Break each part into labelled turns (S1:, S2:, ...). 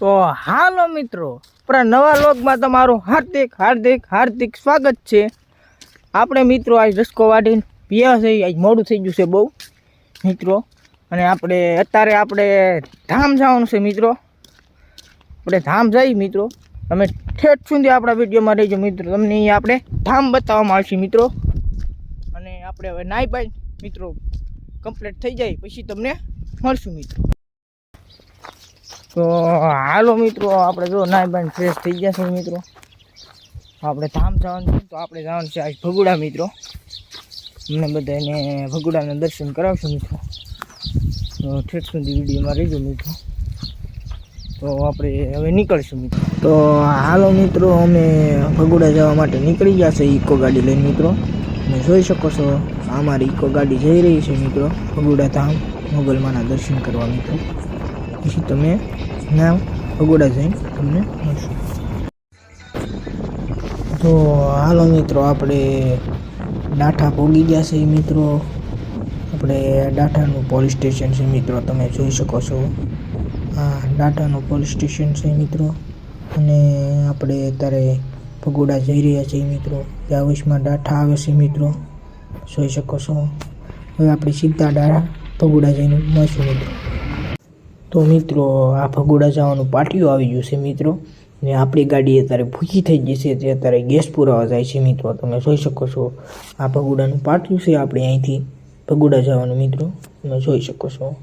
S1: તો હાલો મિત્રો, આપણા નવા લોગમાં તમારું હાર્દિક હાર્દિક હાર્દિક સ્વાગત છે. આપણે મિત્રો આજ રસકો વાઢીને પીયા છે, આજ મોડું થઈ ગયું છે બહુ. મિત્રો, અને આપણે અત્યારે આપણે ધામ જવાનું છે મિત્રો. આપણે ધામ જઈ મિત્રો. તમે ઠેઠ સુધી આપણા વિડીયોમાં રહીજો મિત્રો. તમને અહીં આપણે ધામ બતાવવામાં આવશે મિત્રો. અને આપણે હવે નાઈ બાઈ મિત્રો કમ્પ્લીટ થઈ જાય. પછી તમને મળશું મિત્રો. તો હાલો મિત્રો, આપણે જો નાઈ બાઈ ફ્રેશ થઈ ગયા છે મિત્રો. આપણે ધામ જવાનું છે તો આપણે જવાનું છે આજ ભગુડા મિત્રો. અમને બધાને ભગુડાના દર્શન કરાવશું મિત્રો. તો ઠેઠ સુધી વિડીયોમાં રહેજો મિત્રો. તો આપણે હવે નીકળશું મિત્રો. તો હાલો મિત્રો, અમે ભગુડા જવા માટે નીકળી ગયા છે ઇકો ગાડી લઈને મિત્રો. તમે જોઈ શકો છો, અમારી ઇકો ગાડી જઈ રહી છે મિત્રો. ભગુડા ધામ, મોગલમાના દર્શન કરવા મિત્રો. પછી તમે નામ ભગોડા જઈને તમને મળશું. તો હાલો મિત્રો, આપણે ડાઠા પોગી ગયા છે મિત્રો. આપણે ડાઠાનું પોલીસ સ્ટેશન છે મિત્રો, તમે જોઈ શકો છો. આ ડાઠાનું પોલીસ સ્ટેશન છે મિત્રો. અને આપણે અત્યારે ભગોડા જઈ રહ્યા છીએ મિત્રો. જાવેશમાં ડાઠા આવે છે મિત્રો. જોઈ શકો છો. હવે આપણે સીધા ડાઠા ભગોડા જઈને મળશું મિત્રો. તો મિત્રો, આ ભગોડા જવાનું પાટિયું આવી ગયું છે મિત્રો. ને આપણી ગાડી અત્યારે ભૂખી થઈ ગઈ છે તે અત્યારે ગેસ પુરાવા જાય છે મિત્રો. તમે જોઈ શકો છો, આ ભગોડાનું પાટિયું છે આપણે અહીંથી ભગોડા જવાનું મિત્રો. તમે જોઈ શકો છો.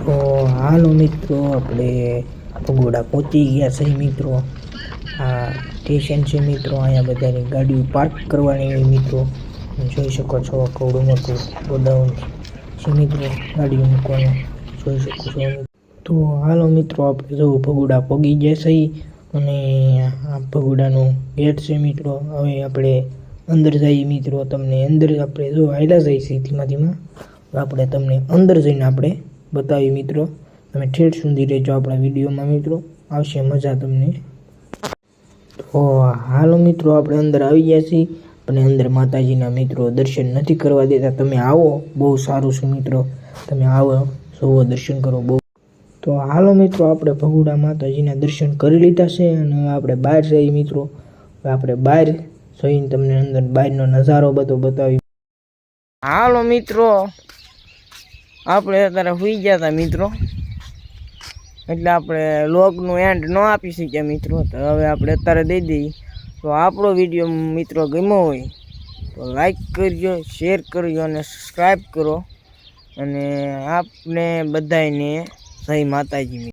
S1: તો હાલો મિત્રો, આપણે ભગોડા પહોંચી ગયા છે મિત્રો. આ સ્ટેશન છે મિત્રો, અહીંયા બધાની ગાડીઓ પાર્ક કરવાની મિત્રો. જોઈ શકો છો કવડું મોટું ગોડાઉન છે મિત્રો, ગાડીઓ મૂકવાનું. જોઈ શકો છો તો હાલો મિત્રો આપણે જો ભગુડા પગી જશે અને આ ભગુડાનો ગેટ છે મિત્રો. હવે આપણે અંદર જઈએ મિત્રો, તમને અંદર આપણે જો હાલ્યા જઈએ છીએ ધીમા ધીમા આપણે તમને અંદર જઈને આપણે બતાવીએ મિત્રો. તમે ઠેઠ સુધી રહેજો આપણા વિડીયોમાં મિત્રો. આવશે મજા તમને. તો હાલો મિત્રો, આપણે અંદર આવી ગયા છીએ. અને અંદર માતાજીના મિત્રો દર્શન નથી કરવા દેતા. તમે આવો, બહુ સારું છે મિત્રો. તમે આવો. સૌ દર્શન કરો બહુ. તો હાલો મિત્રો, આપણે ભગુડા માતાજીના દર્શન કરી લીધા છે અને આપણે બહાર જઈએ મિત્રો. આપણે બહાર જઈને તમને અંદર બહારનો નજારો બધો બતાવી. હાલો મિત્રો, આપણે અત્યારે સુઈ ગયા હતા મિત્રો. એટલે આપણે લોકનું એન્ડ ન આપી શક્યા મિત્રો. તો હવે આપણે અત્યારે દઈ દઈએ. તો આપણો વીડિયો મિત્રો ગમ્યો હોય તો લાઈક કરજો શેર કરજો અને સબસ્ક્રાઈબ કરો. અને આપને બધાને જય માતાજી.